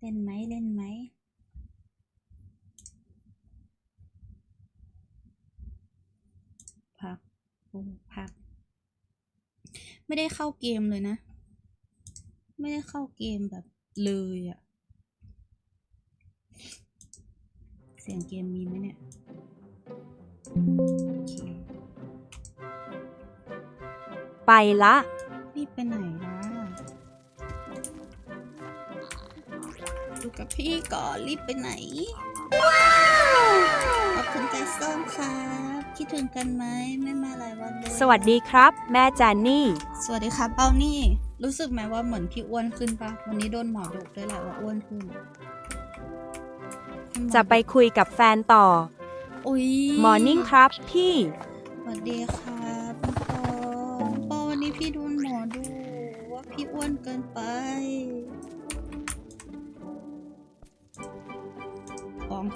เล่นไหมเล่นไหมพักโอ้พัก ไม่ได้เข้าเกมเลยนะ ไม่ได้เข้าเกมแบบเลยอะเสียงเกมมีไหมเนี่ยโอเคไปละ รีบไปไหน กับพี่ก่อนรีบไปไหน ขอบคุณใจส้มครับ คิดถึงกันไหมไม่มาหลายวันเลยสวัสดีครับ แม่แจนนี่ สวัสดีครับเป้านี่ รู้สึกไหมว่าเหมือนพี่อ้วนขึ้นปะวันนี้โดนหมอดุด้วยแหละว่าอ้วนขึ้นคุณหมอจะไปคุยกับแฟนต่ออุ้ยมอร์นิ่งครับพี่ สวัสดีครับปังปอปังปอวันนี้พี่โดนหมอดูว่าพี่อ้วนเกินไป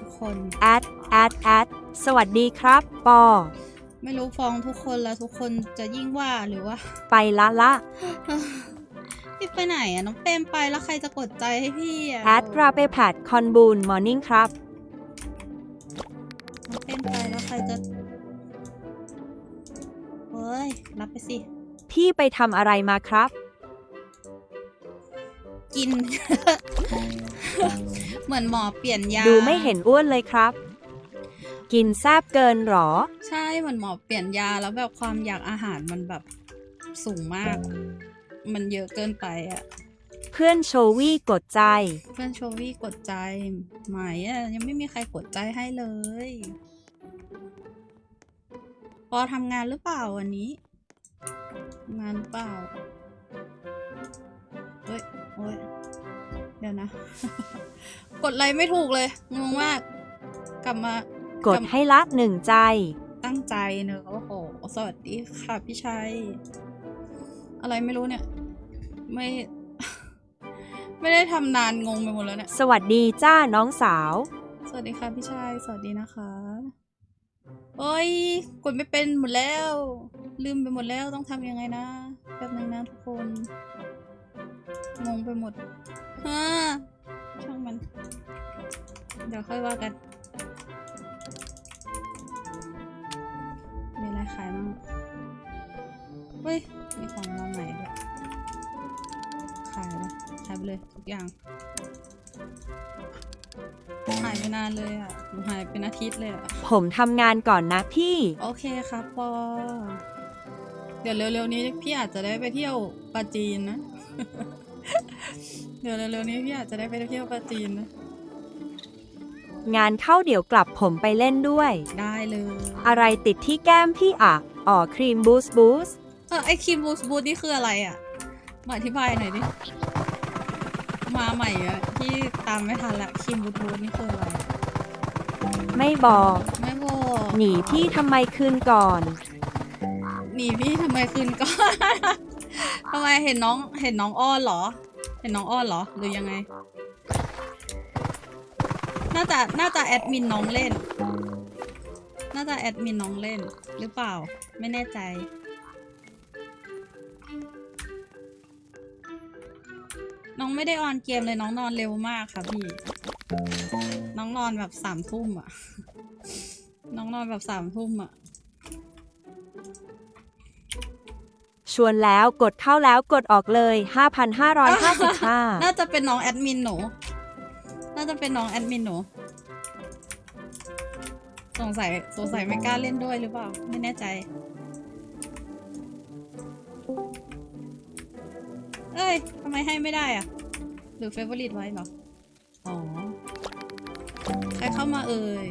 ทุกคนแอดแอดแอดสวัสดีครับ ปอ ไม่รู้ฟ้องทุกคนแล้วทุกคนจะยิ่งว่าหรือว่า ไปละละ พี่ไปไหนอะน้องเปรมไปแล้วใครจะกดใจให้พี่อะแอดราเปแพดคอนบูนมอร์นิ่งครับ น้องเปรมไปแล้วใครจะเฮ้ยรับไปสิ พี่ไปทำอะไรมาครับ กิน เหมือนหมอเปลี่ยนยา ดูไม่เห็นอ้วนเลยครับ กินแซบเกินหรอ ใช่เหมือนหมอเปลี่ยนยาแล้วแบบความอยากอาหารมันแบบสูงมาก มันเยอะเกินไปอะเพื่อนโชวี่กดใจ เพื่อนโชวี่กดใจไหมอะยังไม่มีใครกดใจให้เลยปอทำงานหรือเปล่าวันนี้ทำงานหรือเปล่าเฮ้ย โอ้ยเดี๋ยวนะ กดอะไรไม่ถูกเลยงงมาก กลับมากดให้ละหนึ่งใจ ตั้งใจเนอะโอ้โหสวัสดีค่ะพี่ชัย อะไรไม่รู้เนี่ย ไม่ ไม่ได้ทำนานงงไปหมดแล้วเนี่ย สวัสดีจ้าน้องสาว สวัสดีค่ะพี่ชัย สวัสดีนะคะโอ้ยกดไม่เป็นหมดแล้ว ลืมไปหมดแล้วต้องทำยังไงนะแป๊บนึงนะทุกคน งงไปหมด ฮ่าช่างมัน เดี๋ยวค่อยว่ากัน มีอะไรขายบ้างเฮ้ย มีของมาใหม่ด้วยขายเลยขายไปเลยทุกอย่าง หายไปนานเลยอะหนูหายเป็นอาทิตย์เลยอะ ผมทำงานก่อนนะพี่ โอเคครับปอ เดี๋ยวเร็วๆนี้พี่อาจจะได้ไปเที่ยวปาจีนนะ เดี๋ยวเร็วๆนี้พี่อาจจะได้ไปเที่ยวปาจีนนะ งานเข้าเดี๋ยวกลับผมไปเล่นด้วย ได้เลย อะไรติดที่แก้มพี่อะอ๋อครีมบูสบูสเออไอครีมบูสบูทนี่คืออะไรอะ มาอธิบายหน่อยดิ มาใหม่อะที่ตามไม่ทันละครีมบูสบูทนี่คืออะไรอะไม่บอก ไม่บอกหนีพี่ทำไมคืนก่อน หนีพี่ทำไมคืนก่อน ทำไมเห็นน้องเห็นน้องอ้อนเหรอ เห็นน้องอ้อนเหรอ หรือยังไง น่าจะ น่าจะแอดมินน้องเล่น น่าจะแอดมินน้องเล่น หรือเปล่า ไม่แน่ใจ น้องไม่ได้ออนเกมเลยน้องนอนเร็วมากค่ะพี่ น้องนอนแบบสามทุ่มอะน้องนอนแบบสามทุ่มอะ ชวนแล้วกดเข้าแล้วกดออกเลย 5,555น่าจะเป็นน้องแอดมินหนู น่าจะเป็นน้องแอดมินหนู สงสัยสงสัยไม่กล้าเล่นด้วยหรือเปล่า ไม่แน่ใจ เอ้ยทำไมให้ไม่ได้อะหรือเฟเวอริตไว้เหรอ อ๋อ ใครเข้ามาเอ่ย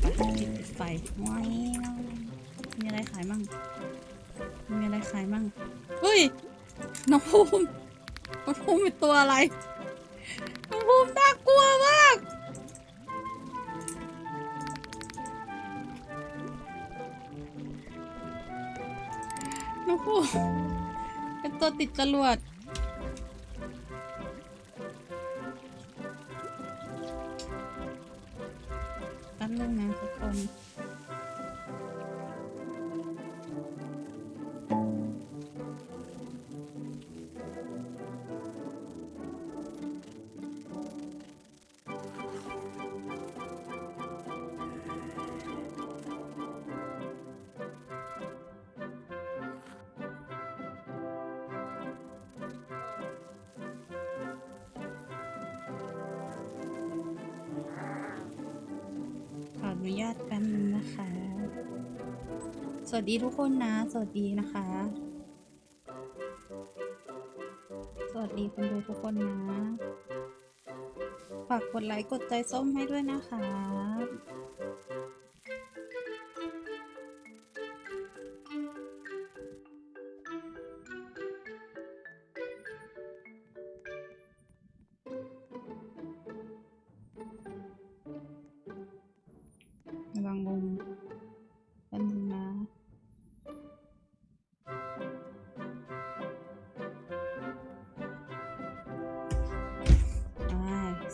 เอาพลิกไปปิดไฟว้ายมีอะไรขายมั่ง มีอะไรขายมั่ง เฮ้ย น้องภูมิ น้องภูมิเป็นตัวอะไร น้องภูมิน่ากลัวมาก น้องภูมิเป็นตัวติดจรวด นุญาตแป๊บนึงนะคะ สวัสดีทุกคนนะ สวัสดีนะคะ สวัสดีคนดูทุกคนนะ ฝากกดไลค์กดใจส้มให้ด้วยนะคะ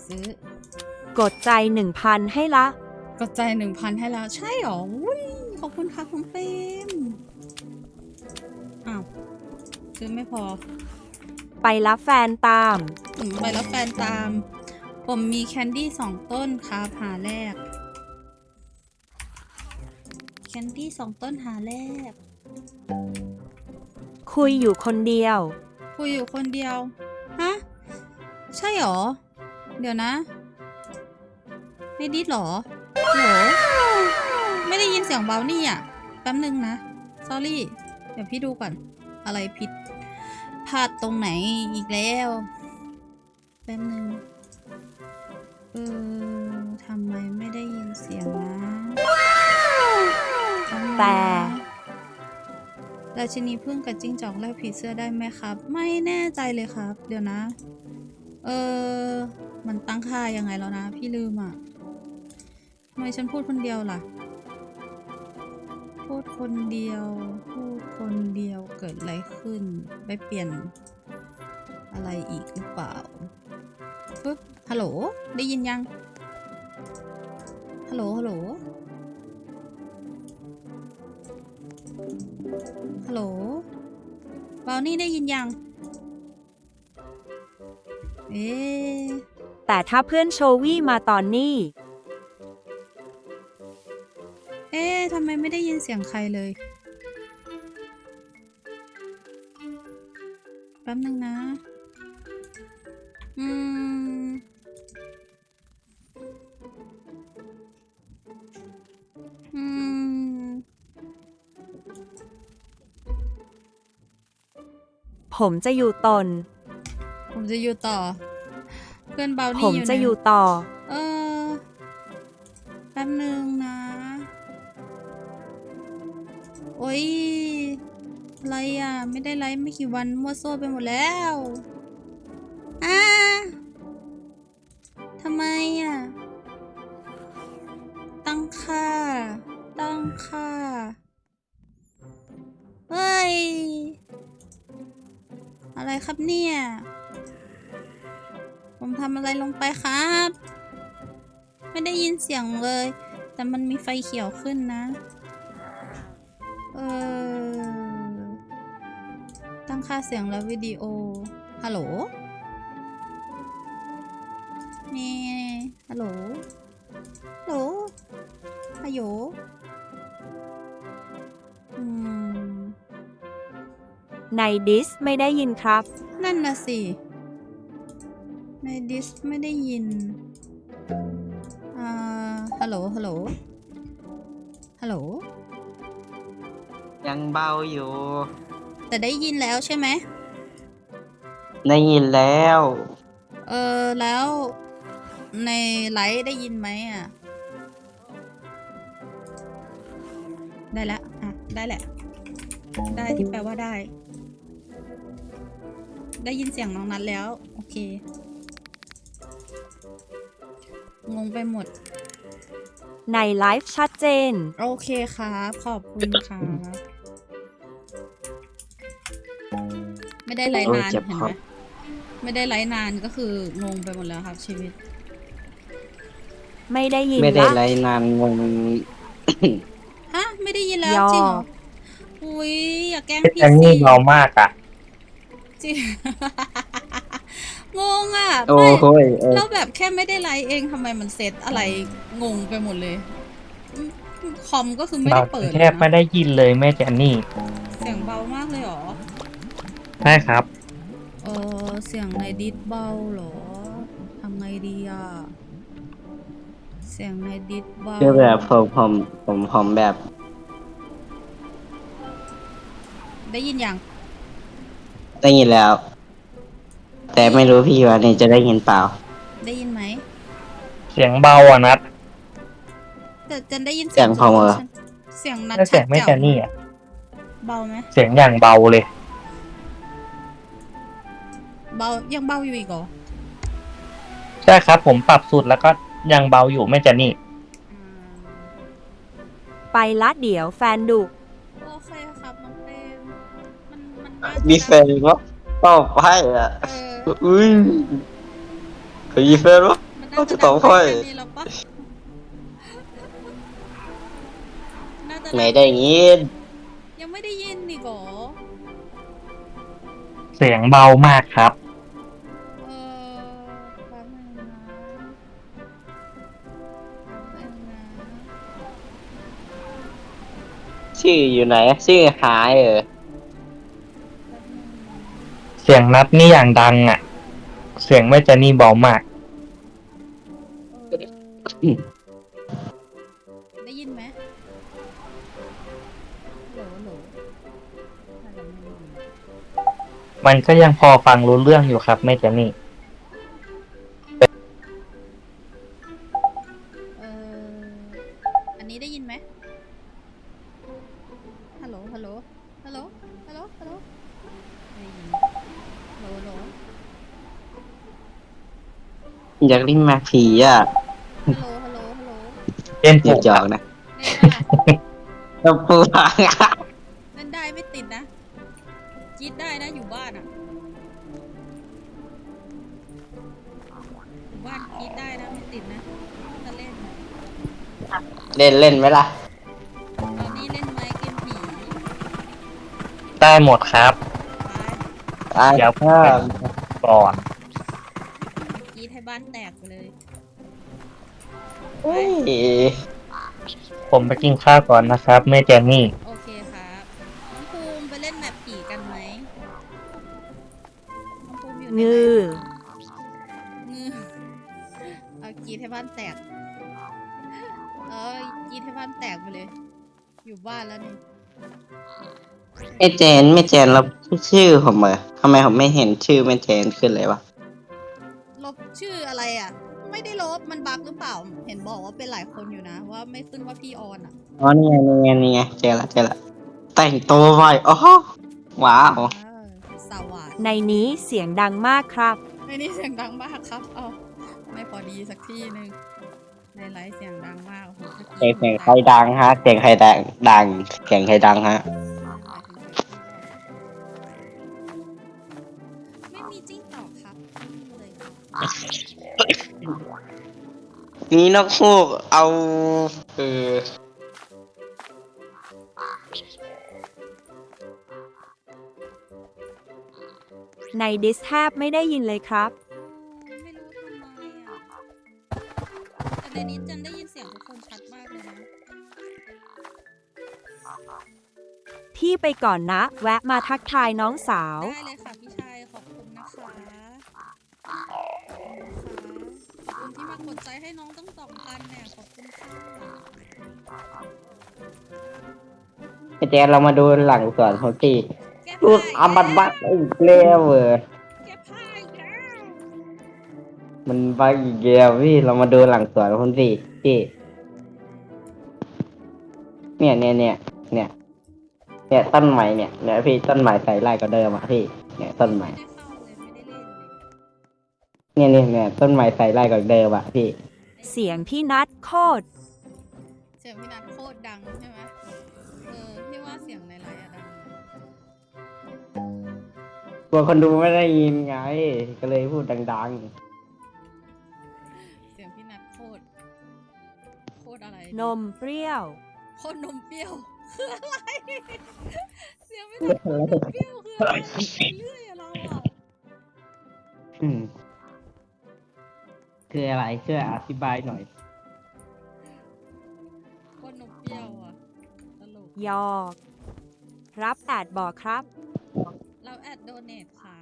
ซื้อ กดใจ 1,000 ให้ละ กดใจหนึ่งพันให้แล้ว ใช่หรออุ้ยขอบคุณค่ะคุณเฟรมอ้าว ซื้อไม่พอ ไปรับแฟนตาม ผมไปแล้วแฟนตาม ผมมีแคนดี้สองต้นครับหาแรก แคนดี้สองต้นหาแรก คุยอยู่คนเดียว คุยอยู่คนเดียว ฮะ ใช่หรอ เดี๋ยวนะ ไม่ดิดหรอโหลไม่ได้ยินเสียงเบานี่อะ แป๊บนึงนะ sorry เดี๋ยวพี่ดูก่อน อะไรผิดพลาดตรงไหนอีกแล้ว แป๊บนึง เออทำไมไม่ได้ยินเสียงนะป๊บนึงนะแต่ราชินีพึ่งกับจิ้งจอกแลกผีเสื้อได้ไหมครับ ไม่แน่ใจเลยครับ เดี๋ยวนะ เออ มันตั้งค่ายังไงแล้วนะ พี่ลืมอะทำไมฉันพูดคนเดียวล่ะ พูดคนเดียว พูดคนเดียวเกิดอะไรขึ้น ไปเปลี่ยนอะไรอีกหรือเปล่าปึ๊บฮัลโหล ได้ยินยัง ฮัลโหล ฮัลโหล ฮัลโหลเบานี่ได้ยินยัง เอ๊ แต่ถ้าเพื่อนโชวี่มาตอนนี้ เอ๊ะทำไมไม่ได้ยินเสียงใครเลย แป๊บนึงนะ อืม อืม ผมจะอยู่ตน ผมจะอยู่ต่อ เพื่อนเบาผนี่มอยู่จะไหนอยู่ต่อ เออแป๊บนึงนะ โอ้ยอะไรอะ ไม่ได้ไลฟ์ไม่กี่วันมั่วซั่วไปหมดแล้ว อะไรลงไปครับ ไม่ได้ยินเสียงเลย แต่มันมีไฟเขียวขึ้นนะ เออ ตั้งค่าเสียงและวิดีโอ ฮัลโหล นี่ ฮัลโหล ฮัลโหลฮัลโหลอืมในดิสไม่ได้ยินครับ นั่นน่ะสิ ในดิสไม่ได้ยิน อ่า ฮัลโหล ฮัลโหล ฮัลโหล ยังเบาอยู่ แต่ได้ยินแล้วใช่ไหม ได้ยินแล้ว เออ แล้วในไลฟ์ได้ยินไหมอะ ได้แล้วอะ ได้แหละ ได้ที่แปลว่าได้ ได้ยินเสียงน้องนัดแล้ว โอเค งงไปหมด ในไลฟ์ชัดเจน โอเคครับ ขอบคุณครับ ไม่ได้ไลฟ์นานโอ้ยเจ็บเห็นคอไหมไม่ได้ไลฟ์นานก็คืองงไปหมดแล้วครับ ชีวิต ไม่ได้ยินไม่ได้ละไลฟ์นานงงฮะไม่ได้ยินแล้วยอจริงเหรออุ้ยอย่าแกล้งเป็นพี่แอนสินี่เบามากอะจริง งงอะโอ้ไม่โหยเออแล้วแบบแค่ไม่ได้ไลฟ์เองทำไมมันเซตอะไรงงไปหมดเลยอืมคอมก็คือไม่เราได้เปิดแทบไม่นะได้ยินเลยแม่แจนนี่เสียงเบามากเลยเหรอ ใช่ครับ เออเสียงในดิสเบาเหรอทำไงดีอะ เสียงในดิสเบาคือแบบผมผมผมผมแบบ ได้ยินยังได้ยินแล้ว แต่ไม่รู้พี่ว่านี่จะได้ยินเปล่า ได้ยินไหมเสียงเบาอะนัดแต่จันได้ยินเสียงทุกพอคนเหรอฉันเสียงนัดแล้วเสียงไม่ชัแจดนแจ๋วนี่อะ เบาไหมเสียงอย่างเบาเลย เบายังเบาอยู่อีกเหรอใช่ครับ ผมปรับสุดแล้วก็ยังเบาอยู่แม่แจนนี่อืมไปละเดี๋ยวแฟนดุ โอเคครับน้องเต้มมันมันน่าจะมีแฟนวะ ตอบให้อะเอออุ้ยเคยมีแฟนวะมันก็น่าจะจะตอบให้ดังไปแค่นี้แล้วปะน่าจะไม่ได้ยินยังไม่ได้ยินอีกเหรอเสียงเบามากครับ เออแป๊บนึงนะแป๊บนึงนะชื่ออยู่ไหน ชื่อหายเออแป๊บนึงนะ เสียงนัดนี่อย่างดังอะ เสียงแม่แจนนี่เบามากเออได้ยินไหมโหลโหลอะไรไม่ได้ยินมันก็ยังพอฟังรู้เรื่องอยู่ครับแม่แจนนี่ เอออันนี้ได้ยินไหมฮัลโหลฮัลโหล ฮัลโหล ฮัลโหล ฮัลโหลได้ยินโหลโหลอยากเล่นมาผีอะฮัลโหลฮัลโหลฮัลโหลเล่นอถูยากกจอกนะเล่นปะล่ะตบปูหางเล่นได้ไม่ติดนะจี๊ดได้นะอยู่บ้านอะอยู่บ้านจี๊ดได้นะไม่ติดนะถ้าเล่นอะเล่นเล่นไหมล่ะ ตอนนี้เล่นไหมเกมผีได้หมดครับ ไปเดี๋ยวถ้าก่อนจี๊ดให้บ้านแตกไปเลยเฮ้ยผมไปกินข้าวก่อนนะครับแม่แจนนี่โอเคครับน้องภูมิไปเล่นแมปผีกันไหมน้องภูมิอยู่ในงืองือเอากรีดให้บ้านแตก เออกรีดให้บ้านแตกไปเลย อยู่บ้านแล้วนี่ ไม่เจนไม่เจนแล้วชื่อผมเหรอทำไมผมไม่เห็นชื่อไม่เจนขึ้นเลยวะลบชื่ออะไรอะ ไม่ได้ลบมันบั๊กหรือเปล่า เห็นบอกว่าเป็นหลายคนอยู่นะ ว่าไม่ขึ้นว่าพี่ออนอะอ๋อนี่ไงนี่ไงนี่ไงเจอละเจอละแต่งตัวไวโอ้โหว้าวเออสวัสดในนี้เสียงดังมากครับ ในนี้เสียงดังมากครับเอาไม่พอดีสักที่หนึ่งในไลฟ์เสียงดังมากโอ้โหมื่อเสียกี้งเสียงใครดังฮะเสียงใครดังดังเสียงใครดังฮะ นี่นกฮูกเอา เออในดิสแทบไม่ได้ยินเลยครับ ไม่รู้ทำไมอะแต่ในนี้จันได้ยินเสียงทุกคนชัดมากเลยนะพี่ไปก่อนนะ แวะมาทักทายน้องสาว ได้เลยค่ะ กดใจให้น้องตั้งสองพันเนี่ยขอบคุณค่ะไอเจนเรามาดูหลังสวนเขาตีแกรูดอาบัดบักอีกแล้วเว้ยแกพายแล้วมันบักอีกแล้วพี่เรามาดูหลังสวนเขาสิพี่เนี่ยเนี่ยเนี่ยเนี่ยเนี่ยต้นไม้เนี่ยเนี่ยพี่ต้นไม้ใส่ไร่ก็เดิมอะพี่เนี่ยต้นไม้ ไม่ได้เข้าเลยไม่ได้เล่น เลยเนี่ยเนี่ยเนี่ยต้นไม้ใส่ไร่ก็เดิมอะพี่ เสียงพี่นัดโคตร เสียงพี่นัทโคตรดังใช่ไหมเออพี่ว่าเสียงในไลฟ์อะดังกลัวคนดูไม่ได้ยินไง ก็เลยพูดดังเสียงพี่นัทโคตรโคตรอะไรนมเปรี้ยว โคตรนมเปรี้ยวคืออะไรเสียงพี่นัทโคตรนมเปรี้ยวคืออะไรไปเรื่อยอะเราอะๆอืม คืออะไรช่วยอธิบายหน่อยโคตรนมเปรี้ยวอะตลกยอก รับแอดบอกครับ เราแอดโดเนทค่ะ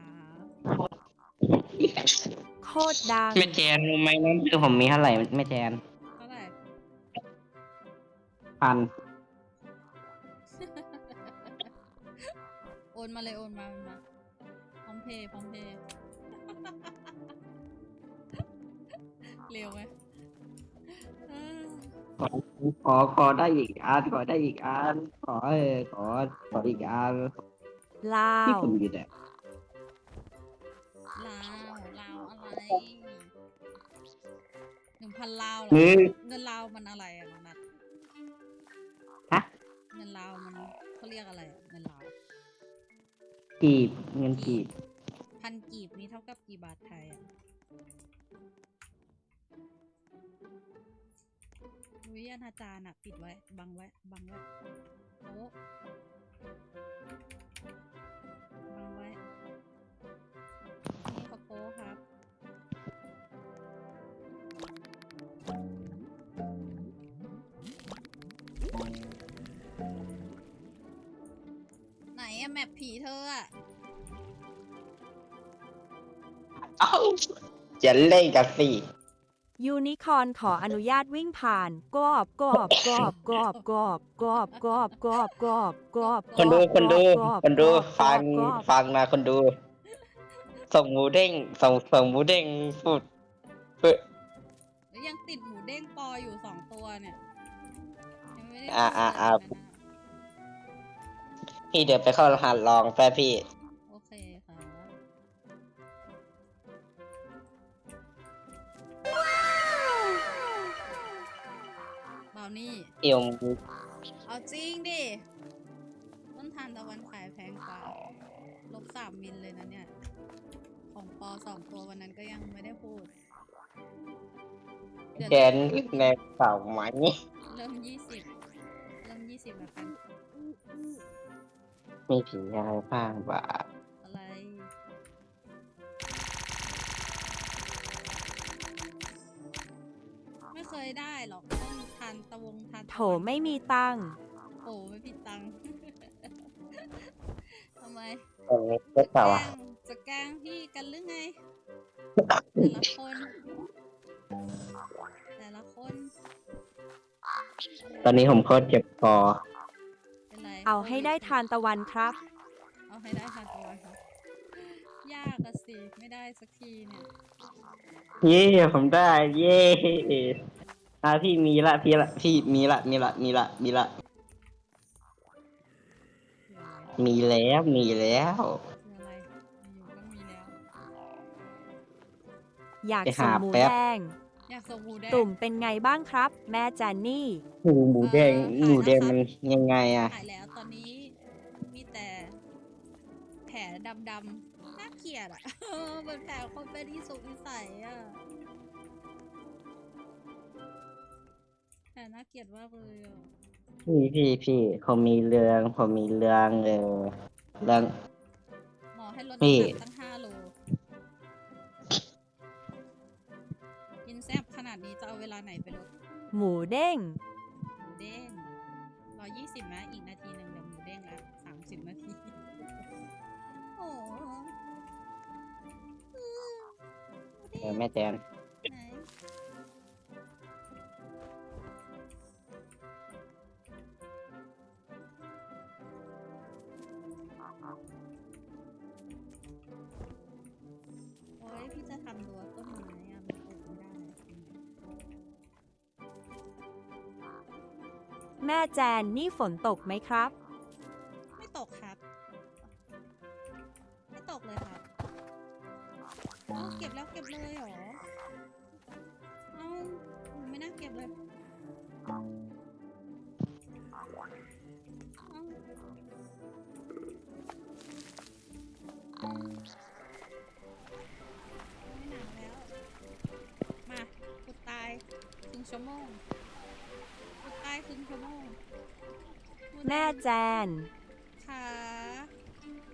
โคตรดัง ไม่แจนรู้ไหมน้ำคือผมมีเท่าไหร่ไม่แจนเท่าไหร่ พันโอนมาเลยโอนมาโอนมาพร้อมเพย์พร้อมเพย์ เร็วไหมเออขอขอขอได้อีกอันขอได้อีกอันขอเออขอขออีกอันลาที่วผมอยู่เนี่ยลาวลาวอะไรหนึ่งพันลาวเหรอมือเงินลาวมันอะไรอะน้องนัทฮะ เงินลาวมันเขาเรียกอะไรอะเงินลาวกีบเงินกีบพันกีบนี้เท่ากับกี่บาทไทยอะ วิอนาจารย์อะปิดไว้ บังไว้ บังไว้โอ้บังไว้ นี่เขาโป้ครับไหนอะแมปผีเธออะเอ้าจะเล่นกับสี่ ยูนิคอร์นขออนุญาตวิ่งผ่านกอบกอบกอบกอบกอบกอบกอบกอบกอบกอบคนดูคนดูกอบคนดูกอบฟังกอบฟังนะคนดู ส่งหมูเด้งส่งส่งหมูเด้งพูดพูดแล้วยังติดหมูเด้งปออยู่สองตัวเนี่ยยังไม่ได้อ่าอ่าอ่าพูดเลยนะพี่เดี๋ยวไปเข้ารหัสลองแป๊บพี่ นี่ เอี่ยมเอาจริงดิ ต้นทานตะวันขายแพงกว่าลบสามมิลเลยนะเนี่ย ของปอสองตัววันนั้นก็ยังไม่ได้พูดเดี๋ยวแกนในเสาไหมเริ่มยี่สิบเริ่มยี่สิบแล้วกัน มีผีอะไรบ้างบ้าอ เคยได้หรอกต้องทานตะวงทานตะโถวันไม่มีตังค์โอ้ไม่ผิดตังค์ ทำไมเออเจ้าจะแกเต่าล้อะงจะแกล้งพี่กันหรือไง แต่ละคน แต่ละคนตอนนี้ผมโคตรเจ็บคอเป็นไรเอาให้ได้ทานตะวันครับ เอาให้ได้ทานตะวันครับยากอะสิ ไม่ได้สักทีเนี่ย เย้ผมได้ เย้ อะพี่มีละพี่ละพี่มีละมีละมีละมีละคืออะไรมีแล้วมีแล้วคืออะไรอยู่ก็มีแล้ว อยากไปส่งหาหมูแป๊บแดงอยากส่งหมูแดง ตุ่มเป็นไงบ้างครับ แม่แจนนี่ หมูหมูแดงเออหมูแดงขายมันนะคะยังไงอะหายแล้วตอนนี้มีแต่ แผลดำๆน่าเกลียดอะเป็นแผลคนเป็นที่สุกนิสัยอะ แผลน่าเกลียดมากเลยอะพี่พี่พี่ผมมีเรื่องผมมีเรื่องเออเรื่อง หมอให้ลดนี่น้ำหนักตั้งห้าโล กินแซ่บขนาดนี้จะเอาเวลาไหนไปลดหมูเด้ง หมูเด้งร้อยี่สิบนะอีกนาทีหนึ่งเดี๋ยวหมูเด้งละสามสิบนาที โอ้โหอืมหมูเด้เองอแม่แจน จะทำรั้วต้นไม้อะมันปลูกไม่ได้แม่แจนนี่ฝนตกไหมครับ งชั่วโมงกูตายครึ่งชั่วโมงกูแม่ตายแจน ค่ะ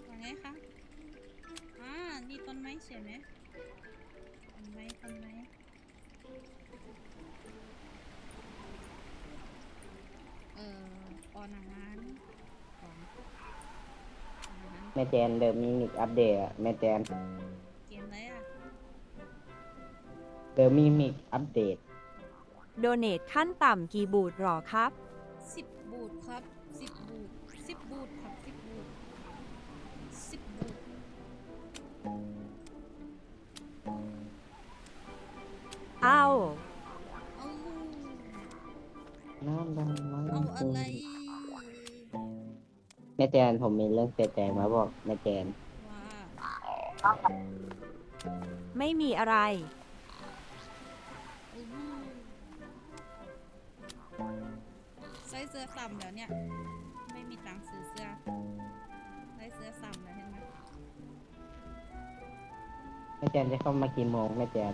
ว่าไงคะอ่านี่ต้นไม้ใช่ไหมต้นไม้ต้นไม้เอ่อปอนางานของปอนางานแม่แจนเดิมมิมิกอัปเดตอะแม่แจนเกมอะไรอะ เดิมมิมิกอัปเดต โดเนทขั้นต่ำกี่บูทหรอครับ สิบบูทครับสิบบูทสิบบูทครับสิบบูทสิบบูทเอาเอาน้ำดำน้ำเอาอะไรแม่แจนผมมีเรื่องเสียใจมาบอกแม่แจนว่าไม่มีอะไรำแล้วเนี่ย ไม่มีตังค์ซื้อเสื้อ ได้เสื้อซ้ำแล้วเห็นไหมแม่แจนจะเข้ามากี่โมงแม่แจน